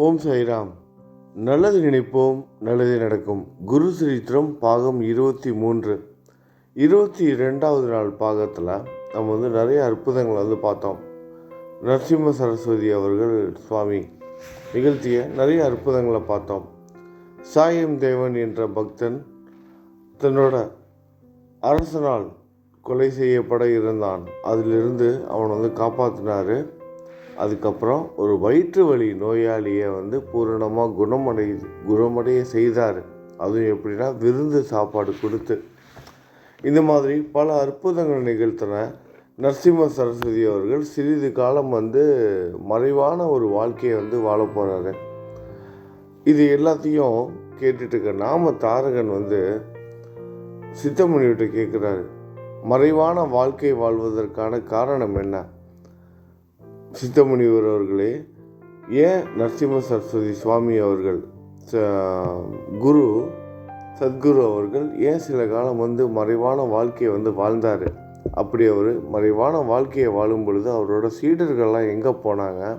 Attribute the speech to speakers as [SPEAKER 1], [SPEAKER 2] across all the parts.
[SPEAKER 1] ஓம் சாய்ராம். நல்லது நினைப்போம் நல்லது நடக்கும். குரு சரித்திரம் பாகம் இருபத்தி மூன்று. இருபத்தி ரெண்டாவது நாள் பாகத்தில் நம்ம வந்து நிறைய அற்புதங்களை வந்து பார்த்தோம். நரசிம்ம சரஸ்வதி அவர்கள் சுவாமி நிகழ்த்திய நிறைய அற்புதங்களை பார்த்தோம். சாயம் தேவன் என்ற பக்தன் தன்னோட அரசனால் கொலை செய்யப்பட இருந்தான். அதிலிருந்து அவன் வந்து காப்பாற்றினாரு அதுக்கப்புறம் ஒரு வயிற்று வலி நோயாளியை வந்து பூரணமாக குணமடை குணமடைய செய்தார். அதுவும் எப்படின்னா விருந்து சாப்பாடு கொடுத்து. இந்த மாதிரி பல அற்புதங்கள் நிகழ்த்தின நரசிம்ம சரஸ்வதி அவர்கள் சிறிது காலம் வந்து மறைவான ஒரு வாழ்க்கையை வந்து வாழ போகிறாரு இது எல்லாத்தையும் கேட்டுட்டு இருக்க நாம தாரகன் வந்து சித்தமணிகிட்ட கேட்குறாரு மறைவான வாழ்க்கை வாழ்வதற்கான காரணம் என்ன? சித்தமுனிவர் அவர்களே ஏன் நரசிம்ம சரஸ்வதி சுவாமி அவர்கள் ச- குரு சத்குரு அவர்கள் ஏன் சில காலம் வந்து மறைவான வாழ்க்கையை வந்து வாழ்ந்தார்? அப்படி அவர் மறைவான வாழ்க்கையை வாழும் பொழுது அவரோட சீடர்கள்லாம் எங்கே போனாங்க?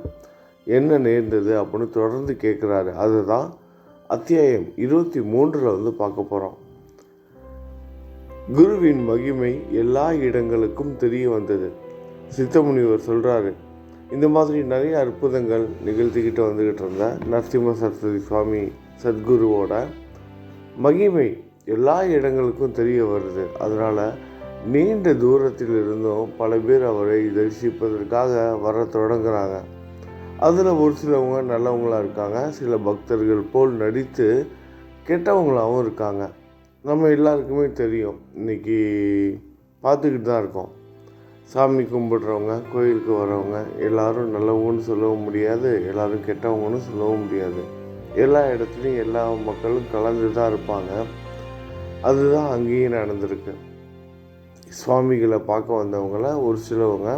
[SPEAKER 1] என்ன நேர்ந்தது அப்படின்னு தொடர்ந்து கேட்குறாரு அதுதான் அத்தியாயம் இருபத்தி மூன்றில் வந்து பார்க்க போகிறோம் குருவின் மகிமை எல்லா இடங்களுக்கும் தெரிய வந்தது. சித்தமுனிவர் சொல்கிறாரு இந்த மாதிரி நிறைய அற்புதங்கள் நிகழ்த்திக்கிட்டு வந்துக்கிட்டு இருந்த நரசிம்ம சரஸ்வதி சுவாமி சத்குருவோட மகிமை எல்லா இடங்களுக்கும் தெரிய வருது. அதனால் நீண்ட தூரத்தில் இருந்தும் பல பேர் அவரை தரிசிப்பதற்காக வர தொடங்குறாங்க. அதில் ஒரு சிலவங்க நல்லவங்களாக இருக்காங்க சில பக்தர்கள் போல் நடித்து கெட்டவங்களாகவும் இருக்காங்க. நம்ம எல்லாருக்குமே தெரியும். இன்னைக்கு பார்த்துக்கிட்டு தான் இருக்கோம். சாமி கும்பிடுறவங்க கோயிலுக்கு வரவங்க எல்லாரும் நல்லவங்கன்னு சொல்லவும் முடியாது எல்லாரும் கெட்டவங்கன்னு சொல்லவும் முடியாது. எல்லா இடத்துலையும் எல்லா மக்களும் கலந்து தான் இருப்பாங்க. அதுதான் அங்கேயும் நடந்திருக்கு. சுவாமிகளை பார்க்க வந்தவங்கள ஒரு சிலவங்க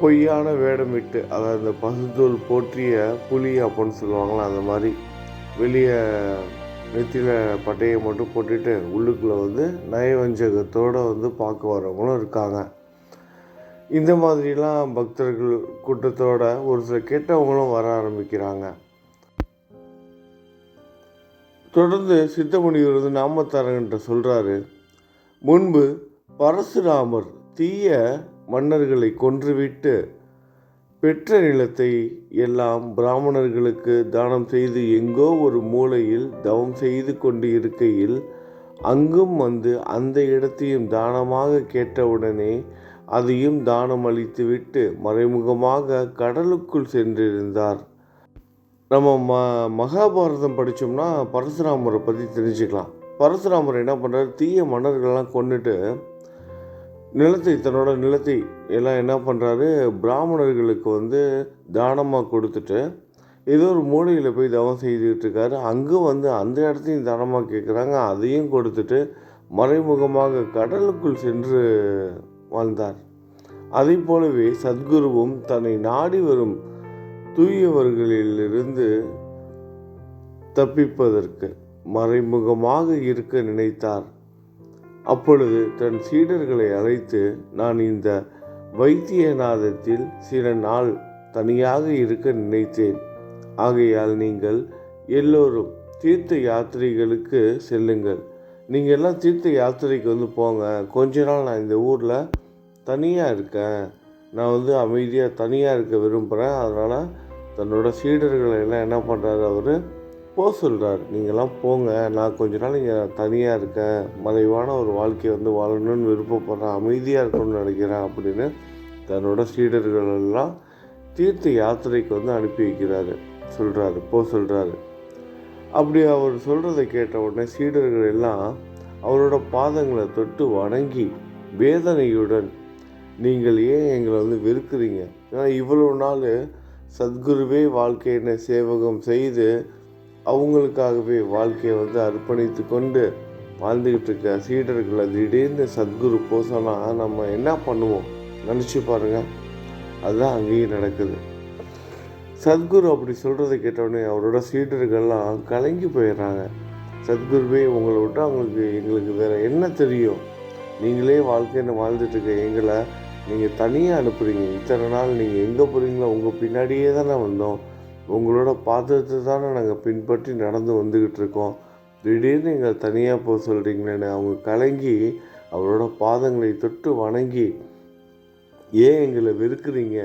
[SPEAKER 1] பொய்யான வேடமிட்டு அதாவது இந்த பசுத்தூள் போற்றிய புலி அப்படின்னு சொல்லுவாங்களா அந்த மாதிரி வெளியே நெத்தியில் பட்டையை மட்டும் போட்டுட்டு உள்ளுக்குள்ளே வந்து நயவஞ்சகத்தோடு வந்து பார்க்க வரவங்களும் இருக்காங்க. இந்த மாதிரிலாம் பக்தர்கள் கூட்டத்தோட ஒரு சில கெட்டவங்களும் வர ஆரம்பிக்கிறாங்க. தொடர்ந்து சித்தமணிவர் வந்து நாமத்தாரங்கிட்ட சொல்கிறாரு முன்பு பரசுராமர் தீய மன்னர்களை கொன்றுவிட்டு பெற்ற நிலத்தை எல்லாம் பிராமணர்களுக்கு தானம் செய்து எங்கோ ஒரு மூலையில் தவம் செய்து கொண்டு இருக்கையில் அங்கும் வந்து அந்த இடத்தையும் தானமாக கேட்டவுடனே அதையும் தானம் அளித்துவிட்டு மறைமுகமாக கடலுக்குள் சென்றிருந்தார். நம்ம ம மகாபாரதம் படித்தோம்னா பரசுராமரை பற்றி தெரிஞ்சுக்கலாம். பரசுராமர் என்ன பண்ணுறாரு தீய மன்னர்கள்லாம் கொண்டுட்டு நிலத்தை தன்னோட நிலத்தை எல்லாம் என்ன பண்ணுறாரு பிராமணர்களுக்கு வந்து தானமாக கொடுத்துட்டு ஏதோ ஒரு மூலையில் போய் தவம் செய்துக்கிட்டு இருக்காரு. அங்கே வந்து அந்த இடத்தையும் தானமாக கேட்குறாங்க அதையும் கொடுத்துட்டு மறைமுகமாக கடலுக்குள் சென்று வாழ்ந்தார். அதை போலவே சத்குருவும் தன்னை நாடி வரும் தூயவர்களிலிருந்து தப்பிப்பதற்கு மறைமுகமாக இருக்க நினைத்தார். அப்பொழுது தன் சீடர்களை அழைத்து நான் இந்த வைத்தியநாதத்தில் சில நாள் தனியாக இருக்க நினைத்தேன். ஆகையால் நீங்கள் எல்லோரும் தீர்த்த யாத்திரைகளுக்கு செல்லுங்கள். நீங்கள் எல்லாம் தீர்த்த யாத்திரைக்கு வந்து போங்க. கொஞ்ச நாள் நான் இந்த ஊரில் தனியாக இருக்கேன். நான் வந்து அமைதியாக தனியாக இருக்க விரும்புகிறேன் அதனால் தன்னோட சீடர்களை எல்லாம் என்ன பண்ணுறாரு அவர்? போக சொல்கிறார் நீங்கள்லாம் போங்க. நான் கொஞ்ச நாள் இங்கே தனியாக இருக்கேன். மறைவான ஒரு வாழ்க்கையை வந்து வாழணும்னு விருப்பப்படுறேன். அமைதியாக இருக்கணும்னு நினைக்கிறேன் அப்படின்னு தன்னோட சீடர்களெல்லாம் தீர்த்த யாத்திரைக்கு வந்து அனுப்பி வைக்கிறாரு. சொல்கிறாரு போ சொல்கிறாரு அப்படி அவர் சொல்கிறத கேட்ட உடனே சீடர்கள் எல்லாம் அவரோட பாதங்களை தொட்டு வணங்கி வேதனையுடன் நீங்கள் ஏன் எங்களை வந்து வெறுக்கிறீங்க? ஏன்னா இவ்வளோ நாள் சத்குருவே வாழ்க்கையினை சேவகம் செய்து அவங்களுக்காகவே வாழ்க்கையை வந்து அர்ப்பணித்து கொண்டு வாழ்ந்துக்கிட்டு இருக்க சீடர்களை திடீர்னு சத்குரு போசனா நம்ம என்ன பண்ணுவோம்? நினச்சி பாருங்கள் அதுதான் அங்கேயும் நடக்குது. சத்குரு அப்படி சொல்கிறத கேட்டவுடனே அவரோட சீடர்கள்லாம் கலங்கி போயிடுறாங்க. சத்குருவே உங்களை விட்டு அவங்களுக்கு எங்களுக்கு வேறு என்ன தெரியும்? நீங்களே வாழ்க்கைன்னு வாழ்ந்துட்டுருக்க எங்களை நீங்கள் தனியாக அனுப்புகிறீங்க இத்தனை நாள் நீங்கள் எங்கே போகிறீங்களோ உங்கள் பின்னாடியே தானே வந்தோம். உங்களோட பாதத்தை தானே நாங்கள் பின்பற்றி நடந்து வந்துக்கிட்டு இருக்கோம் திடீர்னு எங்களை தனியாக போக சொல்கிறீங்களேன்னு அவங்க கலங்கி அவரோட பாதங்களை தொட்டு வணங்கி ஏன் எங்களை வெறுக்கிறீங்க?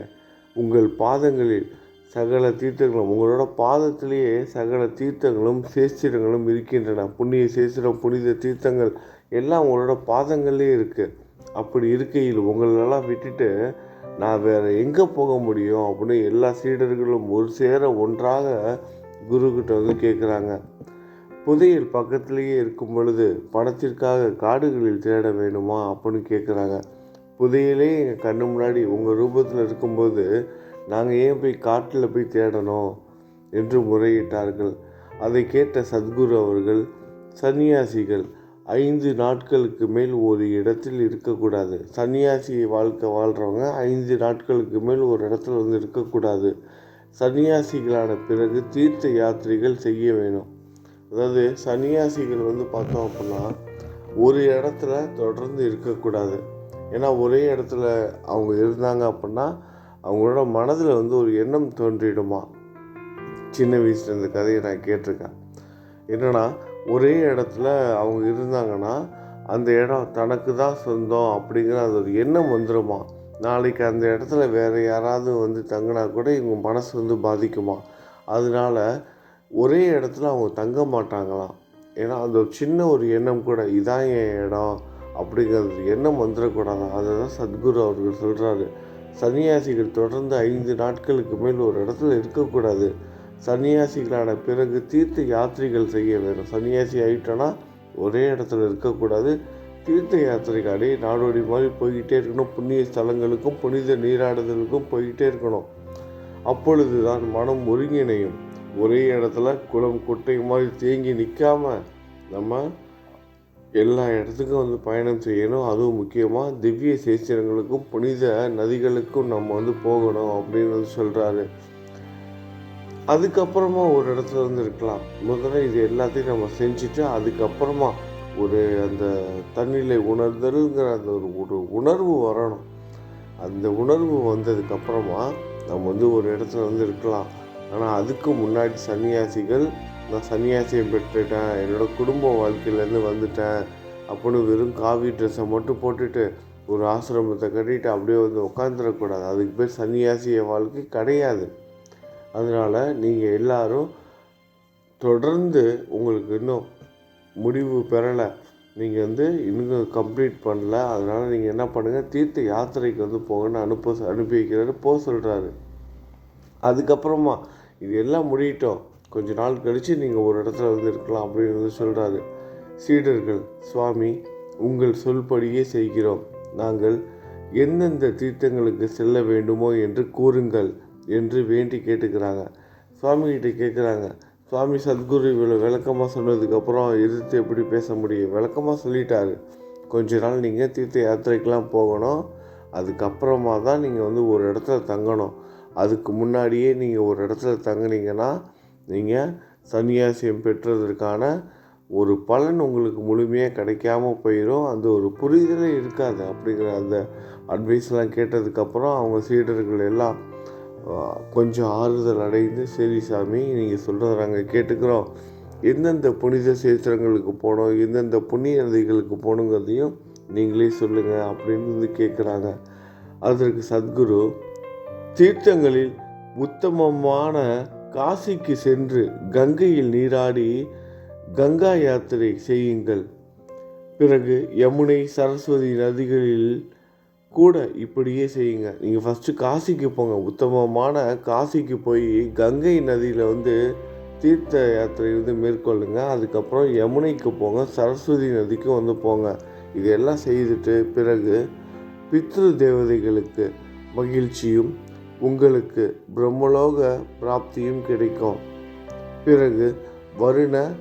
[SPEAKER 1] உங்கள் பாதங்களில் சகல தீர்த்தங்களும் உங்களோட பாதத்திலேயே சகல தீர்த்தங்களும் சேஸ்திரங்களும் இருக்கின்றன. புண்ணிய சேஸ்திரம் புனித தீர்த்தங்கள் எல்லாம் உங்களோட பாதங்கள்லேயே இருக்குது அப்படி இருக்கையில் உங்களெல்லாம் விட்டுட்டு நான் வேறு எங்கே போக முடியும் அப்படின்னு எல்லா சீடர்களும் ஒரு சேர ஒன்றாக குருக்கிட்ட வந்து கேட்குறாங்க புதையல் பக்கத்திலேயே இருக்கும் பொழுது பணத்திற்காக காடுகளில் தேட வேணுமா அப்படின்னு கேட்குறாங்க புதையலே எங்கள் கண்ணு முன்னாடி உங்கள் ரூபத்தில் இருக்கும்போது நாங்கள் ஏன் போய் காட்டில் போய் தேடணும் என்று முறையிட்டார்கள். அதை கேட்ட சத்குரு அவர்கள் சன்னியாசிகள் ஐந்து நாட்களுக்கு மேல் ஒரு இடத்தில் இருக்கக்கூடாது. சன்னியாசி வாழ்க்கை வாழ்கிறவங்க ஐந்து நாட்களுக்கு மேல் ஒரு இடத்துல வந்து இருக்கக்கூடாது. சன்னியாசிகளான பிறகு தீர்த்த யாத்திரைகள் செய்ய வேணும். அதாவது சன்னியாசிகள் வந்து பார்த்தோம் அப்படின்னா ஒரு இடத்துல தொடர்ந்து இருக்கக்கூடாது. ஏன்னா ஒரே இடத்துல அவங்க இருந்தாங்க அப்படின்னா அவங்களோட மனதில் வந்து ஒரு எண்ணம் தோன்றிடுமா? சின்ன வயசுல இந்த கதையை நான் கேட்டிருக்கேன். என்னென்னா ஒரே இடத்துல அவங்க இருந்தாங்கன்னா அந்த இடம் தனக்கு தான் சொந்தம் அப்படிங்கிற அது ஒரு எண்ணம் வந்துடுமா நாளைக்கு அந்த இடத்துல வேறு யாராவது வந்து தங்கினா கூட இவங்க மனசு வந்து பாதிக்குமா? அதனால ஒரே இடத்துல அவங்க தங்க மாட்டாங்களாம். ஏன்னா அந்த ஒரு சின்ன ஒரு எண்ணம் கூட இதான் என் இடம் அப்படிங்கிறது எண்ணம் வந்துடக்கூடாது. அதை தான் சத்குரு அவர்கள் சொல்கிறாரு சன்னியாசிகள் தொடர்ந்து ஐந்து நாட்களுக்கு மேல் ஒரு இடத்துல இருக்கக்கூடாது. சன்னியாசிகளான பிறகு தீர்த்த யாத்திரைகள் செய்ய வேணும் சன்னியாசி ஆகிட்டோன்னா ஒரே இடத்துல இருக்கக்கூடாது. தீர்த்த யாத்திரைக்காடி நாடோடி மாதிரி போய்கிட்டே இருக்கணும். புண்ணிய ஸ்தலங்களுக்கும் புனித நீராடுதலுக்கும் போய்கிட்டே இருக்கணும். அப்பொழுது தான் மனம் ஒருங்கிணையும். ஒரே இடத்துல குளம் குட்டை மாதிரி தேங்கி நிற்காம நம்ம எல்லா இடத்துக்கும் வந்து பயணம் செய்யணும். அதுவும் முக்கியமாக திவ்ய சேத்திரங்களுக்கும் புனித நதிகளுக்கும் நம்ம வந்து போகணும் அப்படின்னு வந்து சொல்கிறாரு அதுக்கப்புறமா ஒரு இடத்துல வந்து இருக்கலாம். முதல்ல இது எல்லாத்தையும் நம்ம செஞ்சுட்டு அதுக்கப்புறமா ஒரு அந்த தண்ணிலை உணர்தலுங்கிற அந்த ஒரு ஒரு உணர்வு வரணும். அந்த உணர்வு வந்ததுக்கப்புறமா நம்ம வந்து ஒரு இடத்துல வந்து இருக்கலாம். ஆனால் அதுக்கு முன்னாடி சன்னியாசிகள் நான் சன்னியாசியம் பெற்றுட்டேன். என்னோட குடும்ப வாழ்க்கையிலேருந்து வந்துட்டேன். அப்படின்னு வெறும் காவி ட்ரெஸ்ஸை மட்டும் போட்டுட்டு ஒரு ஆசிரமத்தை கட்டிட்டு அப்படியே வந்து உட்காந்துடக்கூடாது அதுக்கு பேர் சன்னியாசிய வாழ்க்கை கிடையாது. அதனால் நீங்கள் எல்லாரும் தொடர்ந்து உங்களுக்கு இன்னும் முடிவு பெறலை. நீங்கள் வந்து இன்னும் கம்ப்ளீட் பண்ணல. அதனால் நீங்கள் என்ன பண்ணுங்கள் தீர்த்த யாத்திரைக்கு வந்து போங்கன்னு அனுப்ப அனுப்பி வைக்கிறாரு போக சொல்கிறாரு அதுக்கப்புறமா இது எல்லாம் முடியட்டும். கொஞ்ச நாள் கழித்து நீங்கள் ஒரு இடத்துல வந்து இருக்கலாம் அப்படின்னு வந்து சொல்கிறாரு சீடர்கள் சுவாமி உங்கள் சொல்படியே செய்கிறோம். நாங்கள் எந்தெந்த தீர்த்தங்களுக்கு செல்ல வேண்டுமோ என்று கூறுங்கள். என்று வேண்டி கேட்டுக்கிறாங்க. சுவாமிகிட்ட கேட்குறாங்க சுவாமி சத்குரு இவ்வளோ விளக்கமாக சொன்னதுக்கப்புறம் எதிர்த்து எப்படி பேச முடியும்? விளக்கமாக சொல்லிட்டாரு. கொஞ்ச நாள் நீங்கள் தீர்த்த யாத்திரைக்கெலாம் போகணும். அதுக்கப்புறமா தான் நீங்கள் வந்து ஒரு இடத்துல தங்கணும். அதுக்கு முன்னாடியே நீங்கள் ஒரு இடத்துல தங்குனீங்கன்னா நீங்கள் சன்னியாசியம் பெற்றதற்கான ஒரு பலன் உங்களுக்கு முழுமையாக கிடைக்காம போயிடும் அந்த ஒரு புரிதலே இருக்காது. அப்படிங்கிற அந்த அட்வைஸ்லாம் கேட்டதுக்கப்புறம் அவங்க சீடர்கள் எல்லாம் கொஞ்சம் ஆறுதல் அடைந்து சரி சாமி நீங்கள் சொல்கிறத நாங்கள் கேட்டுக்கிறோம். எந்தெந்த புனித சேத்திரங்களுக்கு போனோம் எந்தெந்த புண்ணிய நதிகளுக்கு போகணுங்கிறதையும் நீங்களே சொல்லுங்கள் அப்படின்னு வந்து கேட்குறாங்க அதற்கு சத்குரு தீர்த்தங்களில் உத்தமமான காசிக்கு சென்று கங்கையில் நீராடி கங்கா யாத்திரை செய்யுங்கள். பிறகு யமுனை சரஸ்வதி நதிகளில் கூட இப்படியே செய்யுங்க. நீங்கள் ஃபஸ்ட்டு காசிக்கு போங்க. உத்தமமான காசிக்கு போய் கங்கை நதியில் வந்து தீர்த்த யாத்திரை வந்து மேற்கொள்ளுங்க. அதுக்கப்புறம் யமுனைக்கு போங்க. சரஸ்வதி நதிக்கு வந்து போங்க. இதெல்லாம் செய்துட்டு பிறகு பித்ரு தேவதைகளுக்கு மகிழ்ச்சியும் உங்களுக்கு பிரம்மலோக பிராப்தியும் கிடைக்கும். பிறகு வருண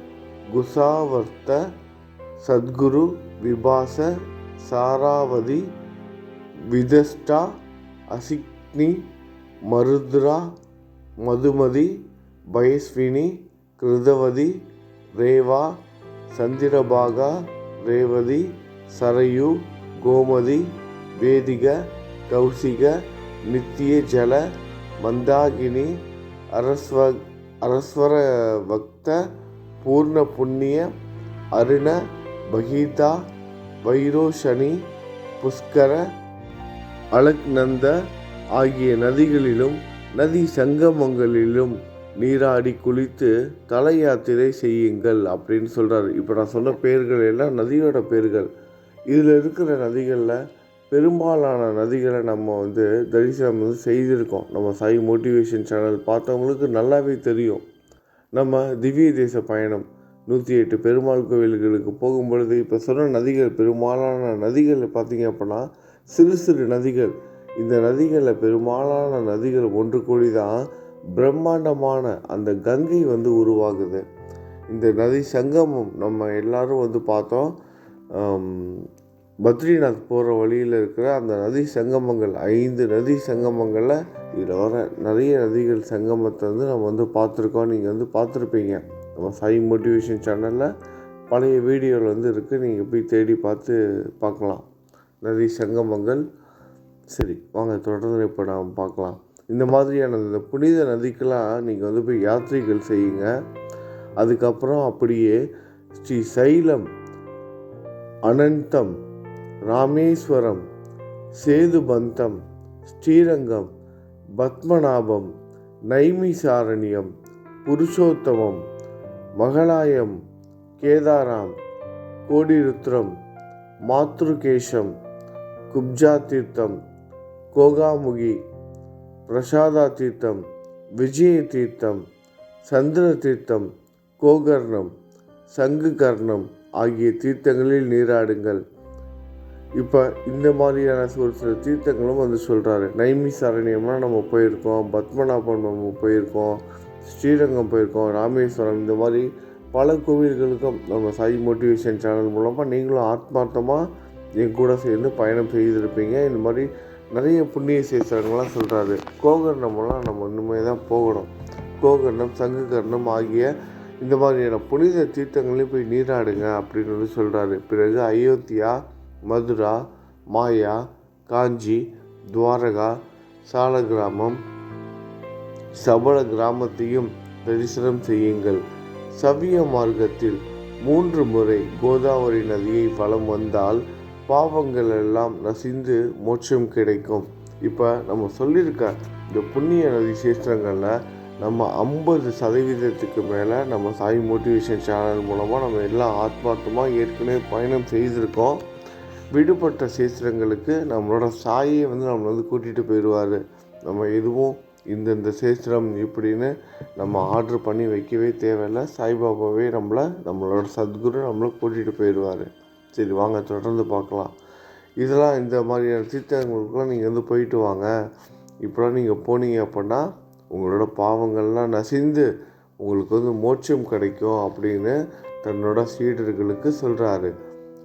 [SPEAKER 1] குசாவர்த்த சத்குரு விபாச சாராவதி விதஸ்டா அசிக்னி மருத்ரா மதுமதி பயஸ்வினி கிருதவதி ரேவா சந்திரபாகா ரேவதி சரயு கோமதி வேதிக கௌசிக நித்திய ஜல மந்தாகினி அரஸ்வ அரஸ்வர பக்த பூர்ண புண்ணிய அருண பகீதா வைரோஷனி புஷ்கர அலக்நந்த ஆகிய நதிகளிலும் நதி சங்கமங்களிலும் நீராடி குளித்து தல யாத்திரை செய்யுங்கள் அப்படின்னு சொல்கிறார் இப்போ நான் சொன்ன பேர்கள் எல்லாம் நதியோட பேர்கள் இதில் இருக்கிற நதிகளில் பெரும்பாலான நதிகளை நம்ம வந்து தரிசனம் வந்து செய்திருக்கோம். நம்ம சாய் மோட்டிவேஷன் சேனல் பார்த்தவங்களுக்கு நல்லாவே தெரியும். நம்ம திவ்ய தேச பயணம் நூற்றி எட்டு பெருமாள் கோவில்களுக்கு போகும்பொழுது இப்போ சொன்ன நதிகள் பெரும்பாலான நதிகள் பார்த்திங்க அப்படின்னா சிறு சிறு நதிகள். இந்த நதிகளில் பெரும்பாலான நதிகள் ஒன்று கூடி தான் பிரம்மாண்டமான அந்த கங்கை வந்து உருவாகுது. இந்த நதி சங்கமம் நம்ம எல்லாரும் வந்து பார்த்தோம். பத்ரிநாத் போகிற வழியில் இருக்கிற அந்த நதி சங்கமங்கள் ஐந்து நதி சங்கமங்களில் இதில் வர நிறைய நதிகள் சங்கமத்தை வந்து நம்ம வந்து பார்த்துருக்கோம். நீங்கள் வந்து பார்த்துருப்பீங்க. நம்ம சாய் மோட்டிவேஷன் சேனலில் பழைய வீடியோவில் வந்து இருக்குது நீங்கள் போய் தேடி பார்த்து பார்க்கலாம். நதி சங்கமங்கள். சரி வாங்க தொடர்ந்து இப்போ நாம் பார்க்கலாம். இந்த மாதிரியான இந்த புனித நதிக்கெலாம் நீங்கள் வந்து போய் யாத்திரைகள் செய்யுங்க. அதுக்கப்புறம் அப்படியே ஸ்ரீ சைலம் அனந்தம் ராமேஸ்வரம் சேதுபந்தம் ஸ்ரீரங்கம் பத்மநாபம் நைமிசாரண்யம் புருஷோத்தமம் மகளாயம் கேதாராம் கோடிருத்ரம் மாத்ருகேஷம் குப்ஜா தீர்த்தம் கோகாமுகி பிரசாதா தீர்த்தம் விஜய தீர்த்தம் சந்திர தீர்த்தம் கோகர்ணம் சங்கு கர்ணம் ஆகிய தீர்த்தங்களில் நீராடுங்கள். இப்போ இந்த மாதிரியான ஒரு சில தீர்த்தங்களும் வந்து சொல்கிறாரு நைமி சரணியம்னா நம்ம போயிருக்கோம் பத்மநாபம் நம்ம போயிருக்கோம் ஸ்ரீரங்கம் போயிருக்கோம் ராமேஸ்வரம் இந்த மாதிரி பல கோவில்களுக்கும் நம்ம சாய் மோட்டிவேஷன் சேனல் மூலமாக நீங்களும் ஆத்மார்த்தமாக என் கூட சேர்ந்து பயணம் செய்திருப்பீங்க. இந்த மாதிரி நிறைய புண்ணிய சேஸ்திரங்கள்லாம் சொல்கிறாரு கோகர்ணமெல்லாம் நம்ம இன்னுமே தான் போகணும். கோகர்ணம் சங்குகர்ணம் ஆகிய இந்த மாதிரியான புனித தீர்த்தங்களையும் போய் நீராடுங்க அப்படின்னு வந்து சொல்கிறாரு பிறகு அயோத்தியா மதுரா மாயா காஞ்சி துவாரகா சால கிராமம் சபல கிராமத்தையும் தரிசனம் செய்யுங்கள். சவிய மார்க்கத்தில் மூன்று முறை கோதாவரி நதியை பலம் வந்தால் பாவங்கள் எல்லாம் நசிந்து மோட்சம் கிடைக்கும். இப்போ நம்ம சொல்லியிருக்க இந்த புண்ணிய நதி சேஸ்திரங்களில் நம்ம ஐம்பது சதவீதத்துக்கு மேலே நம்ம சாய் மோட்டிவேஷன் சேனல் மூலமாக நம்ம எல்லாம் ஆத்மார்த்தமாக ஏற்கனவே பயணம் செய்திருக்கோம். விடுபட்ட சேஸ்திரங்களுக்கு நம்மளோட சாயை வந்து நம்மளை வந்து கூட்டிகிட்டு போயிடுவார். நம்ம எதுவும் இந்தந்த சேஸ்திரம் இப்படின்னு நம்ம ஆர்டர் பண்ணி வைக்கவே தேவையில்லை. சாய்பாபாவே நம்மளை நம்மளோட சத்குரு நம்மளை கூட்டிகிட்டு போயிடுவார். சரி வாங்க தொடர்ந்து பார்க்கலாம். இதெல்லாம் இந்த மாதிரியான தீர்த்தங்களுக்குலாம் நீங்கள் வந்து போயிட்டு வாங்க. இப்போலாம் நீங்கள் போனீங்க அப்படின்னா உங்களோட பாவங்கள்லாம் நசிந்து உங்களுக்கு வந்து மோட்சம் கிடைக்கும் அப்படின்னு தன்னோட சீடர்களுக்கு சொல்கிறாரு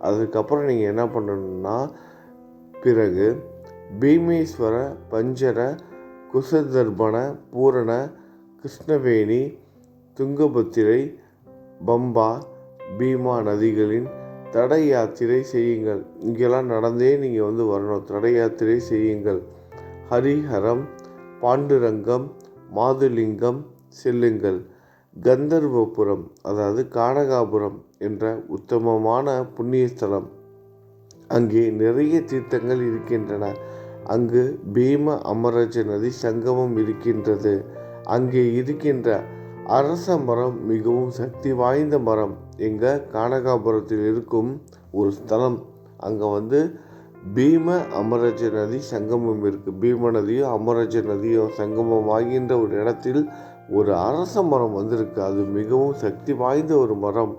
[SPEAKER 1] அதுக்கப்புறம் நீங்கள் என்ன பண்ணணும்னா பிறகு பீமேஸ்வர பஞ்சர குசதர்பண பூரண கிருஷ்ணவேணி துங்கபத்திரை பம்பா பீமா நதிகளின் தடை யாத்திரை செய்யுங்கள். இங்கெல்லாம் நடந்தே நீங்கள் வந்து வரணும். தடை யாத்திரை செய்யுங்கள். ஹரிஹரம் பாண்டுரங்கம் மாதுலிங்கம் செல்லுங்கள். கந்தர்வபுரம் அதாவது கானகாபுரம் என்ற உத்தமமான புண்ணிய ஸ்தலம் அங்கே நிறைய தீர்த்தங்கள் இருக்கின்றன. அங்கு பீம அமரஜ நதி சங்கமம் இருக்கின்றது. அங்கே இருக்கின்ற அரச மரம் மிகவும் சக்தி வாய்ந்த மரம். எங்கள் கானகாபுரத்தில் இருக்கும் ஒரு ஸ்தலம். அங்கே வந்து பீம அமரஜ நதி சங்கமம் இருக்குது பீம நதியும் அமரஜ நதியும் சங்கமம் ஆகின்ற ஒரு இடத்தில் ஒரு அரச மரம் வந்திருக்கு. அது மிகவும் சக்தி வாய்ந்த ஒரு மரம்.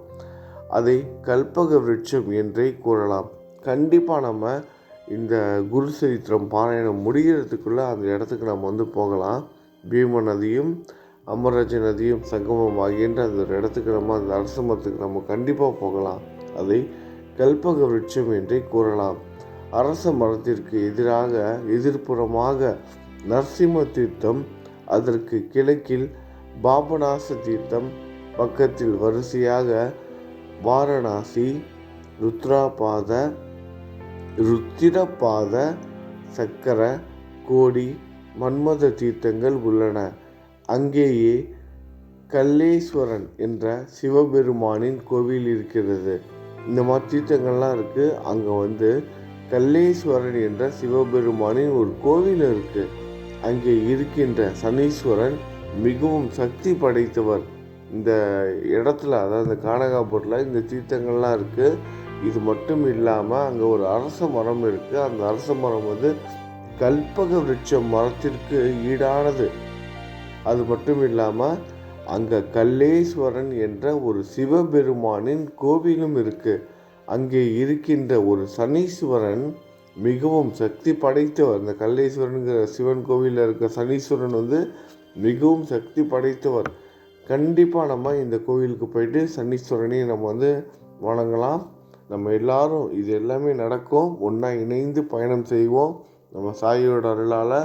[SPEAKER 1] அதை கல்பக விருட்சம் என்றே கூறலாம். கண்டிப்பாக நம்ம இந்த குரு சரித்திரம் பாராயணம் முடிகிறதுக்குள்ளே அந்த இடத்துக்கு நம்ம வந்து போகலாம். பீம நதியும் அமரஜ நதியும் சங்கமம் ஆகின்ற அந்த ஒரு இடத்துக்கு நம்ம அந்த அரச மரத்துக்கு நம்ம கண்டிப்பாக போகலாம். அதை கல்பக விருட்சம் என்றே கூறலாம். அரச மரத்திற்கு எதிராக எதிர்ப்புறமாக நரசிம்ம தீர்த்தம் அதற்கு கிழக்கில் பாபநாச தீர்த்தம் பக்கத்தில் வரிசையாக வாரணாசி ருத்ராபாத ருத்திரபாத சக்கர கோடி மன்மத தீர்த்தங்கள் உள்ளன. அங்கேயே கல்லேஸ்வரன் என்ற சிவபெருமானின் கோவில் இருக்கிறது. இந்த மாதிரி தீர்த்தங்கள்லாம் இருக்குது அங்கே வந்து கல்லேஸ்வரன் என்ற சிவபெருமானின் ஒரு கோவில் இருக்குது அங்கே இருக்கின்ற சனீஸ்வரன் மிகவும் சக்தி படைத்தவர். இந்த இடத்துல அதாவது இந்த கானகாபூரில் இந்த தீர்த்தங்கள்லாம் இருக்குது இது மட்டும் இல்லாமல் அங்கே ஒரு அரச மரம் இருக்குது அந்த அரச மரம் வந்து கல்பக விருட்சம் மரத்திற்கு ஈடானது. அது மட்டும் இல்லாமல் அங்கே கல்லேஸ்வரன் என்ற ஒரு சிவபெருமானின் கோவிலும் இருக்குது அங்கே இருக்கின்ற ஒரு சனீஸ்வரன் மிகவும் சக்தி படைத்தவர். இந்த கல்லேஸ்வரனுங்கிற சிவன் கோவிலில் இருக்க சனீஸ்வரன் வந்து மிகவும் சக்தி படைத்தவர். கண்டிப்பாக நம்ம இந்த கோவிலுக்கு போயிட்டு சனீஸ்வரனையும் நம்ம வந்து வணங்கலாம். நம்ம எல்லாரும் இது எல்லாமே நடக்கும். ஒன்றா இணைந்து பயணம் செய்வோம். நம்ம சாயோட அருளால்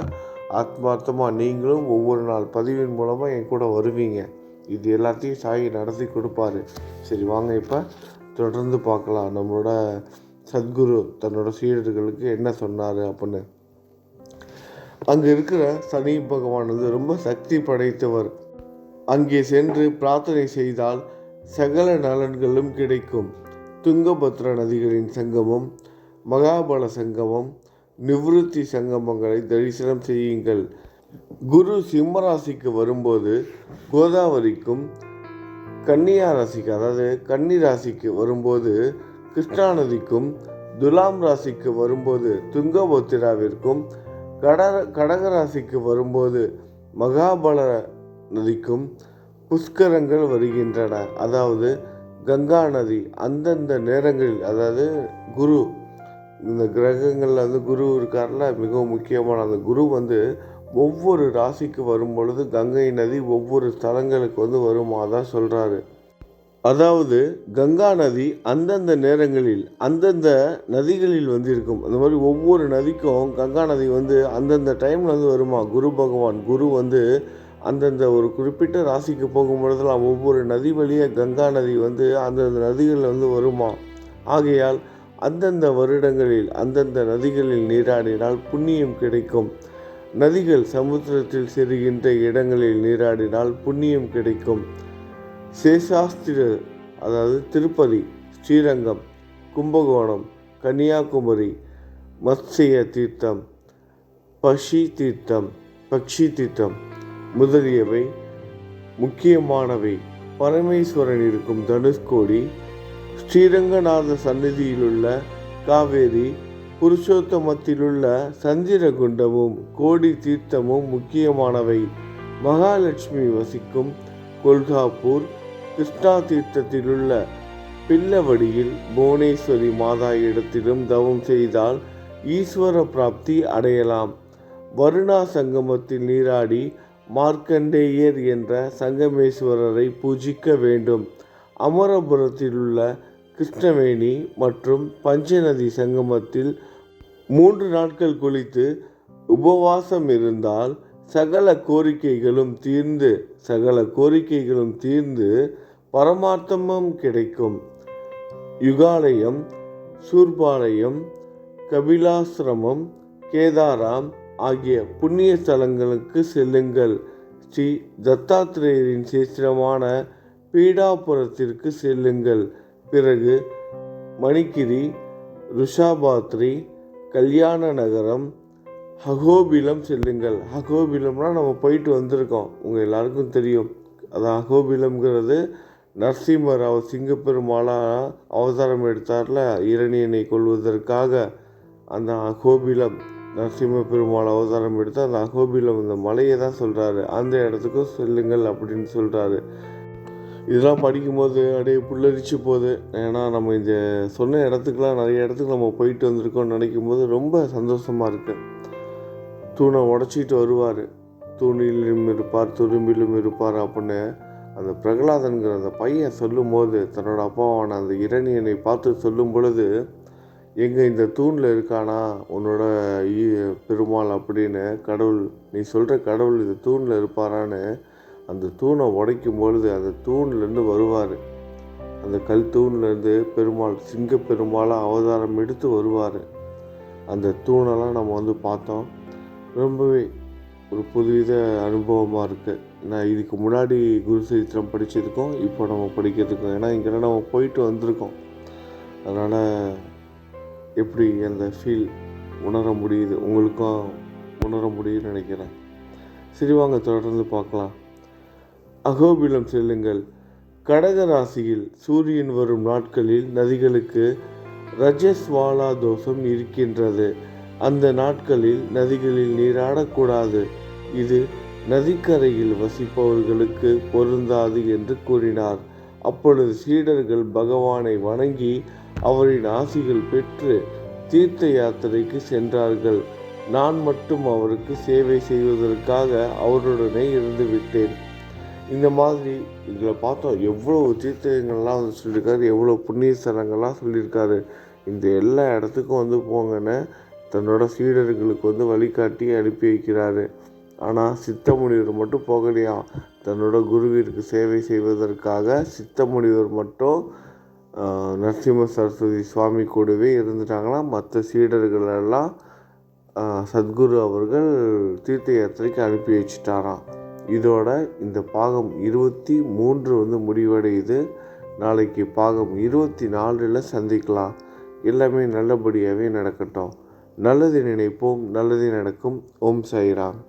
[SPEAKER 1] ஆத்மார்த்தமாக நீங்களும் ஒவ்வொரு நாள் பதிவின் மூலமாக என் கூட வருவீங்க. இது எல்லாத்தையும் சாயி நடத்தி கொடுப்பாரு. சரி வாங்க இப்போ தொடர்ந்து பார்க்கலாம். நம்மளோட சத்குரு தன்னோட சீடர்களுக்கு என்ன சொன்னார் அப்படின்னு. அங்கே இருக்கிற சனி பகவான் வந்து ரொம்ப சக்தி படைத்தவர். அங்கே சென்று பிரார்த்தனை செய்தால் சகல நலன்களும் கிடைக்கும். துங்கபத்ர நதிகளின் சங்கமம் மகாபல சங்கமம் நிவிருத்தி சங்கமங்களை தரிசனம் செய்யுங்கள். குரு சிம்மராசிக்கு வரும்போது கோதாவரிக்கும் கன்னியா ராசிக்கு அதாவது கன்னி ராசிக்கு வரும்போது கிருஷ்ணா நதிக்கும் துலாம் ராசிக்கு வரும்போது துங்கபோத்திராவிற்கும் கட கடகராசிக்கு வரும்போது மகாபல நதிக்கும் புஷ்கரங்கள் வருகின்றன. அதாவது கங்கா நதி அந்தந்த நேரங்களில் அதாவது குரு இந்த கிரகங்களில் வந்து குரு இருக்கார்ல மிகவும் முக்கியமான அந்த குரு வந்து ஒவ்வொரு ராசிக்கு வரும் பொழுது கங்கை நதி ஒவ்வொரு ஸ்தலங்களுக்கு வந்து வருமா தான் சொல்கிறாரு அதாவது கங்கா நதி அந்தந்த நேரங்களில் அந்தந்த நதிகளில் வந்து இருக்கும். அந்த மாதிரி ஒவ்வொரு நதிக்கும் கங்கா நதி வந்து அந்தந்த டைமில் வந்து வருமா? குரு பகவான் குரு வந்து அந்தந்த ஒரு குறிப்பிட்ட ராசிக்கு போகும் பொழுதெல்லாம் ஒவ்வொரு நதி வழியாக கங்கா நதி வந்து அந்தந்த நதிகளில் வந்து வருமா? ஆகையால் அந்தந்த வருடங்களில் அந்தந்த நதிகளில் நீராடினால் புண்ணியம் கிடைக்கும். நதிகள் சமுத்திரத்தில் செருகின்ற இடங்களில் நீராடினால் புண்ணியம் கிடைக்கும். சேஷாஸ்திர அதாவது திருப்பதி ஸ்ரீரங்கம் கும்பகோணம் கன்னியாகுமரி மத்ஸ்ய தீர்த்தம் பஷி தீர்த்தம் பக்ஷி தீர்த்தம் முதலியவை முக்கியமானவை. பரமேஸ்வரன் இருக்கும் தனுஷ்கோடி ஸ்ரீரங்கநாத சந்நிதியிலுள்ள காவேரி புருஷோத்தமத்திலுள்ள சந்திரகுண்டமும் கோடி தீர்த்தமும் முக்கியமானவை. மகாலட்சுமி வசிக்கும் கொல்காப்பூர் கிருஷ்ணா தீர்த்தத்திலுள்ள பில்லவடியில் புவனேஸ்வரி மாதா இடத்திலும் தவம் செய்தால் ஈஸ்வர பிராப்தி அடையலாம். வருணா சங்கமத்தில் நீராடி மார்க்கண்டேயர் என்ற சங்கமேஸ்வரரை பூஜிக்க வேண்டும். அமரபுரத்திலுள்ள கிருஷ்ணவேணி மற்றும் பஞ்சநதி சங்கமத்தில் மூன்று நாட்கள் குளித்து உபவாசம் இருந்தால் சகல கோரிக்கைகளும் தீர்ந்து சகல கோரிக்கைகளும் தீர்ந்து பரமார்த்தமும் கிடைக்கும். யுகாலயம் சூர்பாலயம் கபிலாசிரமம் கேதாராம் ஆகிய புண்ணிய ஸ்தலங்களுக்கு செல்லுங்கள். ஸ்ரீ தத்தாத்திரேயரின் சேத்திரமான பீடாபுரத்திற்கு செல்லுங்கள். பிறகு மணிக்கிரி ருஷாபாத்ரி கல்யாண நகரம் அகோபிலம் செல்லுங்கள். அகோபிலம்னால் நம்ம போயிட்டு வந்திருக்கோம். உங்கள் எல்லாருக்கும் தெரியும். அது அகோபிலம்ங்கிறது நரசிம்மர் அவர் சிங்கப்பெருமாளாக அவதாரம் எடுத்தார்ல இரணியனை கொள்வதற்காக அந்த அகோபிலம் நரசிம்ம பெருமாள் அவதாரம் எடுத்து அந்த அகோபிலம் அந்த மலையை தான் சொல்கிறாரு அந்த இடத்துக்கும் செல்லுங்கள் அப்படின்னு சொல்கிறாரு இதெல்லாம் படிக்கும்போது அப்படியே புல்லரிச்சு போகுது. ஏன்னா நம்ம இந்த சொன்ன இடத்துக்குலாம் நிறைய இடத்துக்கு நம்ம போயிட்டு வந்திருக்கோம்னு நினைக்கும் போது ரொம்ப சந்தோஷமாக இருக்குது தூணை உடச்சிட்டு வருவார். தூணிலும் இருப்பார் துரும்பிலும் இருப்பார் அப்படின்னு அந்த பிரகலாதன்கிற அந்த பையன் சொல்லும்போது தன்னோட அப்பாவான அந்த இரணியனை பார்த்து சொல்லும் பொழுது எங்கே இந்த தூணில் இருக்கானா? உன்னோட பெருமாள் அப்படின்னு கடவுள் நீ சொல்கிற கடவுள் இந்த தூணில் இருப்பாரான்னு அந்த தூணை உடைக்கும் பொழுது அந்த தூண்லேருந்து வருவார். அந்த கல் தூண்லேருந்து பெருமாள் சிங்க பெருமாளாக அவதாரம் எடுத்து வருவார். அந்த தூணெல்லாம் நம்ம வந்து பார்த்தோம். ரொம்பவே ஒரு புதுவித அனுபவமாக இருக்குது நான் இதுக்கு முன்னாடி குரு சரித்திரம் படித்ததுக்கும் இப்போ நம்ம படிக்கிறதுக்கும் ஏன்னா இங்கெல்லாம் நம்ம போயிட்டு வந்திருக்கோம். அதனால் எப்படி அந்த ஃபீல் உணர முடியுது? உங்களுக்கும் உணர முடியும்னு நினைக்கிறேன். சரி வாங்க தொடர்ந்து பார்க்கலாம். அகோபிலம் செல்லுங்கள். கடக ராசியில் சூரியன் வரும் நாட்களில் நதிகளுக்கு ரஜஸ்வாலா தோஷம் இருக்கின்றது. அந்த நாட்களில் நதிகளில் நீராடக்கூடாது. இது நதிக்கரையில் வசிப்பவர்களுக்கு பொருந்தாது என்று கூறினார். அப்பொழுது சீடர்கள் பகவானை வணங்கி அவரின் ஆசிகள் பெற்று தீர்த்த யாத்திரைக்கு சென்றார்கள். நான் மட்டும் அவருக்கு சேவை செய்வதற்காக அவருடனே இருந்து விட்டேன் இந்த மாதிரி இதில் பார்த்தோம் எவ்வளோ தீர்த்தங்கள்லாம் வந்து சொல்லியிருக்காரு எவ்வளோ புண்ணிய ஸ்தலங்கள்லாம் சொல்லியிருக்காரு. இந்த எல்லா இடத்துக்கும் வந்து போங்கன்னு தன்னோட சீடர்களுக்கு வந்து வழிகாட்டி அனுப்பி வைக்கிறாரு. ஆனால் சித்த முனிவர் மட்டும் போகலையா? தன்னோட குருவிற்கு சேவை செய்வதற்காக சித்த முனிவர் மட்டும் நரசிம்ம சரஸ்வதி சுவாமி கூடவே இருந்துட்டாங்களாம். மற்ற சீடர்களெல்லாம் சத்குரு அவர்கள் தீர்த்த யாத்திரைக்கு அனுப்பி வச்சிட்டாராம். இதோட இந்த பாகம் இருபத்தி மூன்று வந்து முடிவடையுது. நாளைக்கு பாகம் இருபத்தி நாலில் சந்திக்கலாம். எல்லாமே நல்லபடியாகவே நடக்கட்டும். நல்லது நினைப்போம் நல்லது நடக்கும். ஓம் சாய்ராம்.